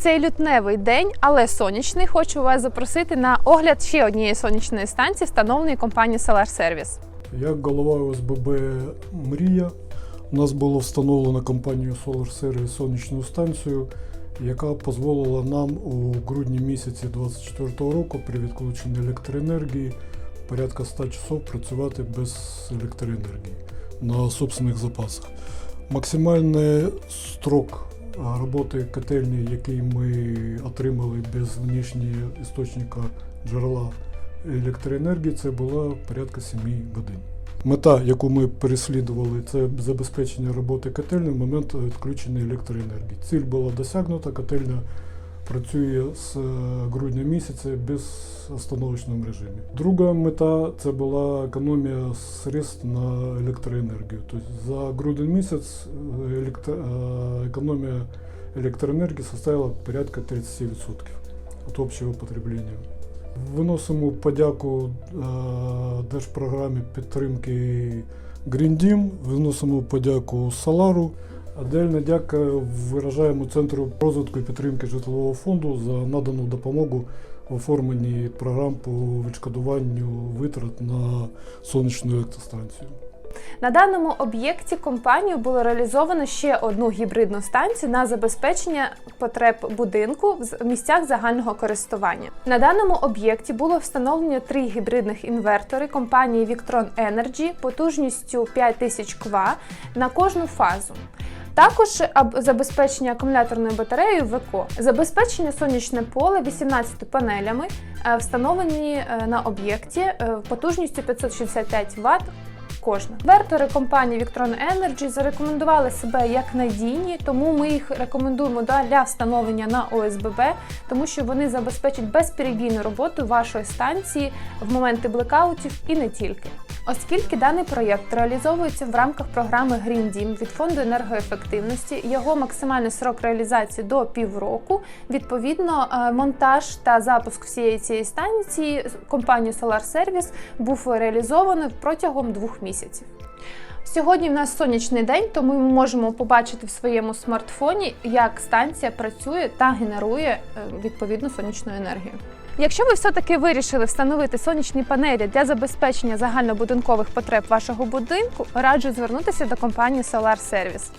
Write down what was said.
цей лютневий день, але сонячний, хочу вас запросити на огляд ще однієї сонячної станції, встановленої компанією Solar Service. Як голова ОСББ Мрія, у нас було встановлено компанією Solar Service сонячну станцію, яка дозволила нам у грудні місяці 2024 року при відключенні електроенергії порядка 100 часов працювати без електроенергії на собственних запасах. Максимальний строк роботи котельні, який ми отримали без внішнього істочника джерела електроенергії, це було порядка 7 годин. Мета, яку ми переслідували, це забезпечення роботи котельні в момент відключення електроенергії. Ціль була досягнута, котельня працює з е, грудня місяця без остановочному режимі. Друга мета це була економія средств на електроенергію. Тобто за грудень місяць електро- е, економія електроенергії составила порядка 30% від общого потреблення. Виносимо подяку е, Держпрограмі підтримки Team, виносимо подяку Солару. Отдельна дяка виражаємо Центру розвитку і підтримки житлового фонду за надану допомогу в оформленні програм по відшкодуванню витрат на сонячну електростанцію. На даному об'єкті компанією було реалізовано ще одну гібридну станцію на забезпечення потреб будинку в місцях загального користування. На даному об'єкті було встановлено три гібридних інвертори компанії Victron Energy потужністю 5000 кВт на кожну фазу. Також забезпечення акумуляторною батареєю ВКО, забезпечення сонячне поле 18 панелями, е, встановлені е, на об'єкті е, потужністю 565 Вт кожна. Вертори компанії Victron Energy зарекомендували себе як надійні, тому ми їх рекомендуємо для встановлення на ОСББ, тому що вони забезпечать безперебійну роботу вашої станції в моменти блекаутів і не тільки. Оскільки даний проєкт реалізовується в рамках програми Green Dім від фонду енергоефективності, його максимальний срок реалізації до півроку. Відповідно, е, монтаж та запуск всієї цієї станції компанією Solar Service був реалізований протягом двох місяців. Сьогодні в нас сонячний день, тому ми можемо побачити в своєму смартфоні, як станція працює та генерує е, відповідну сонячну енергію. Якщо ви все-таки вирішили встановити сонячні панелі для забезпечення загальнобудинкових потреб вашого будинку, раджу звернутися до компанії Solar Service.